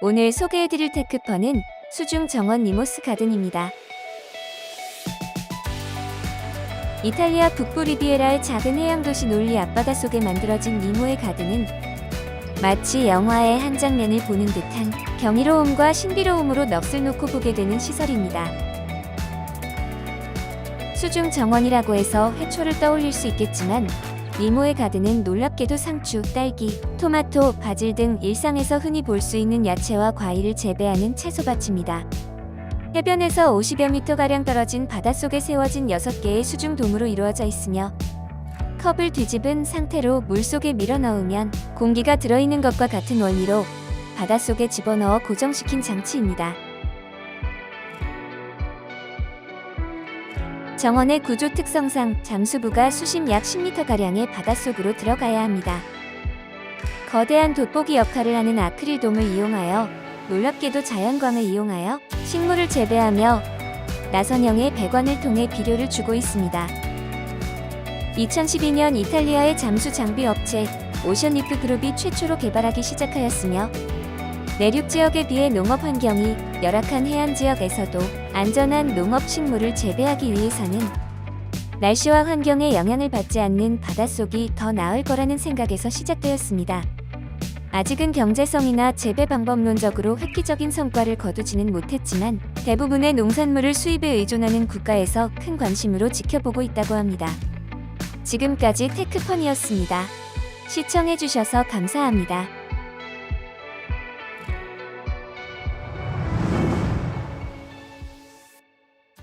오늘 소개해드릴 테크퍼는 수중 정원 니모스 가든입니다. 이탈리아 북부 리비에라의 작은 해양 도시 놀리 앞바다 속에 만들어진 니모의 가든은 마치 영화의 한 장면을 보는 듯한 경이로움과 신비로움으로 넋을 놓고 보게 되는 시설입니다. 수중 정원이라고 해서 회초를 떠올릴 수 있겠지만 니모의 가든은 놀랍게도 상추, 딸기, 토마토, 바질 등 일상에서 흔히 볼 수 있는 야채와 과일을 재배하는 채소밭입니다. 해변에서 50여 미터가량 떨어진 바닷속에 세워진 6개의 수중돔으로 이루어져 있으며 컵을 뒤집은 상태로 물속에 밀어 넣으면 공기가 들어있는 것과 같은 원리로 바닷속에 집어넣어 고정시킨 장치입니다. 정원의 구조 특성상 잠수부가 수심 약 10m가량의 바닷속으로 들어가야 합니다. 거대한 돋보기 역할을 하는 아크릴돔을 이용하여 놀랍게도 자연광을 이용하여 식물을 재배하며 나선형의 배관을 통해 비료를 주고 있습니다. 2012년 이탈리아의 잠수 장비 업체 오션리프 그룹이 최초로 개발하기 시작하였으며 내륙 지역에 비해 농업 환경이 열악한 해안 지역에서도 안전한 농업 식물을 재배하기 위해서는 날씨와 환경에 영향을 받지 않는 바닷속이 더 나을 거라는 생각에서 시작되었습니다. 아직은 경제성이나 재배 방법론적으로 획기적인 성과를 거두지는 못했지만 대부분의 농산물을 수입에 의존하는 국가에서 큰 관심으로 지켜보고 있다고 합니다. 지금까지 테크펀이었습니다. 시청해주셔서 감사합니다.